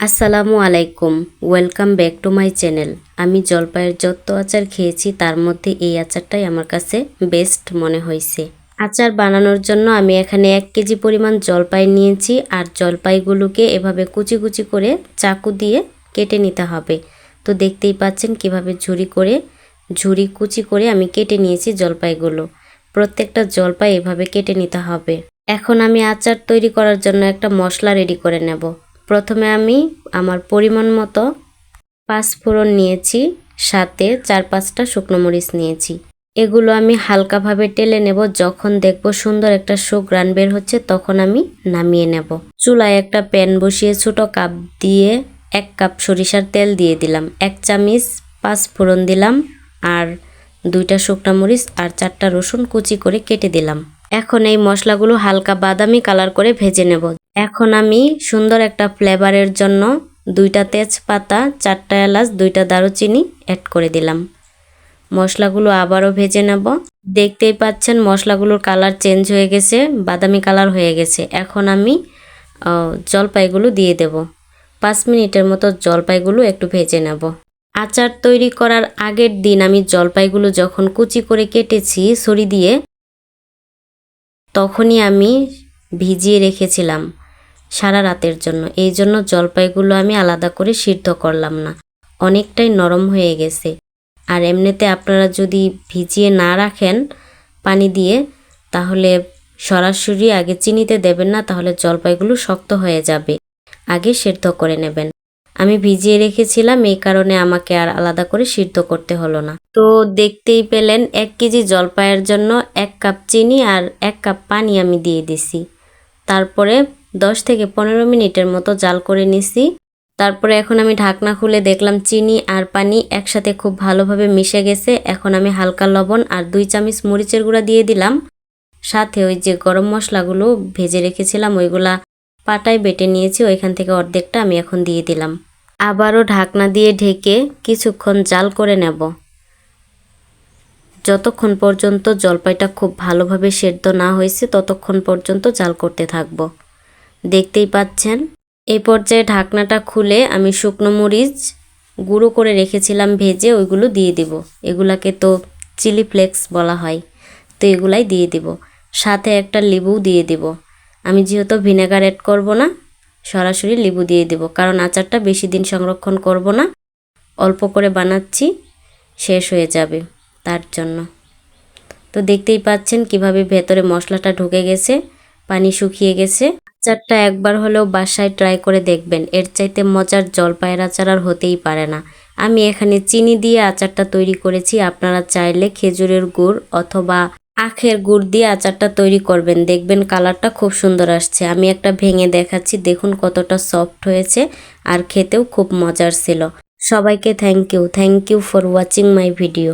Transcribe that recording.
আসসালামু আলাইকুম। Welcome back to my channel আমি জলপাইয়ের যত আচার খেয়েছি, তার মধ্যে এই আচারটাই আমার কাছে বেস্ট মনে হয়েছে। আচার বানানোর জন্য আমি এখানে এক কেজি পরিমাণ জলপাই নিয়েছি, আর জলপাইগুলোকে এভাবে কুচি কুচি করে চাকু দিয়ে কেটে নিতে হবে। তো দেখতেই পাচ্ছেন কীভাবে ঝুরি করে, ঝুরি কুচি করে আমি কেটে নিয়েছি জলপাইগুলো। প্রত্যেকটা জলপাই এভাবে কেটে নিতে হবে। এখন আমি আচার তৈরি করার জন্য একটা মশলা রেডি করে নেব। প্রথমে আমি আমার পরিমাণ মতো পাঁচ ফোড়ন নিয়েছি, সাথে চার পাঁচটা শুকনো মরিচ নিয়েছি। এগুলো আমি হালকাভাবে টেলে নেব, যখন দেখব সুন্দর একটা সুগ্রান বের হচ্ছে, তখন আমি নামিয়ে নেব। চুলায় একটা প্যান বসিয়ে ছোটো কাপ দিয়ে এক কাপ সরিষার তেল দিয়ে দিলাম। এক চামিচ পাঁচ ফোড়ন দিলাম আর দুইটা শুকনো মরিচ আর চারটা রসুন কুচি করে কেটে দিলাম। এখন এই মশলাগুলো হালকা বাদামি কালার করে ভেজে নেব। এখন আমি সুন্দর একটা ফ্লেভারের জন্য দুইটা তেজপাতা, চারটা এলাচ, দুইটা দারুচিনি অ্যাড করে দিলাম। মশলাগুলো আবারও ভেজে নেব। দেখতেই পাচ্ছেন মশলাগুলোর কালার চেঞ্জ হয়ে গেছে, বাদামি কালার হয়ে গেছে। এখন আমি জলপাইগুলো দিয়ে দেব। পাঁচ মিনিটের মতো জলপাইগুলো একটু ভেজে নেব। আচার তৈরি করার আগের দিন আমি জলপাইগুলো যখন কুচি করে কেটেছি ছড়ি দিয়ে, তখনই আমি ভিজিয়ে রেখেছিলাম। সারা রাতের জন্য। এই জন্য জলপাইগুলো আমি আলাদা করে সিদ্ধ করলাম না। অনেকটাই নরম হয়ে গেছে। আর এমনিতে আপনারা যদি ভিজিয়ে না রাখেন পানি দিয়ে, তাহলে সরাসরি আগে চিনিতে দেবেন না, তাহলে জলপাইগুলো শক্ত হয়ে যাবে। আগে সিদ্ধ করে নেবেন। আমি ভিজিয়ে রেখেছিলাম, এই কারণে আমাকে আর আলাদা করে সিদ্ধ করতে হলো না। তো দেখতেই পেলেন, এক কেজি জলপাইয়ের জন্য এক কাপ চিনি আর এক কাপ পানি আমি দিয়ে দিছি। তারপরে দশ থেকে পনেরো মিনিটের মতো জাল করে নিছি। তারপরে এখন আমি ঢাকনা খুলে দেখলাম চিনি আর পানি একসাথে খুব ভালোভাবে মিশে গেছে। এখন আমি হালকা লবণ আর দুই চামচ মরিচের গুঁড়া দিয়ে দিলাম। সাথে ওই যে গরম মশলাগুলো ভেজে রেখেছিলাম, ওইগুলা পাটায় বেটে নিয়েছি, ওইখান থেকে অর্ধেকটা আমি এখন দিয়ে দিলাম। আবারও ঢাকনা দিয়ে ঢেকে কিছুক্ষণ জাল করে নেব। যতক্ষণ পর্যন্ত জলপাইটা খুব ভালোভাবে সেদ্ধ না হয়েছে, ততক্ষণ পর্যন্ত জাল করতে থাকব। দেখতেই পাচ্ছেন। এই পর্যায়ে ঢাকনাটা খুলে আমি শুকনো মরিচ গুঁড়ো করে রেখেছিলাম ভেজে ওইগুলো দিয়ে দিব। এগুলাকে তো চিলি ফ্লেক্স বলা হয়। তো এগুলাই দিয়ে দিব। সাথে একটা লেবু দিয়ে দিব। আমি যেহেতু ভিনেগার অ্যাড করব না, সরাসরি লেবু দিয়ে দিব। কারণ আচারটা বেশি দিন সংরক্ষণ করব না। অল্প করে বানাচ্ছি, শেষ হয়ে যাবে তার জন্য। তো দেখতেই পাচ্ছেন কীভাবে ভেতরে মশলাটা ঢুকে গেছে। পানি শুকিয়ে গেছে। আচারটা একবার হলেও বাসায় ট্রাই করে দেখবেন। এর চাইতে মজার জলপাইয়ের আচার আর হতেই পারে না। আমি এখানে চিনি দিয়ে আচারটা তৈরি করেছি। আপনারা চাইলে খেজুরের গুড় অথবা আখের গুড় দিয়ে আচারটা তৈরি করবেন। দেখবেন কালারটা খুব সুন্দর আসছে। আমি একটা ভেঙে দেখাচ্ছি। দেখুন কতটা সফট হয়েছে আর খেতেও খুব মজার ছিল। সবাইকে thank you thank you for watching my video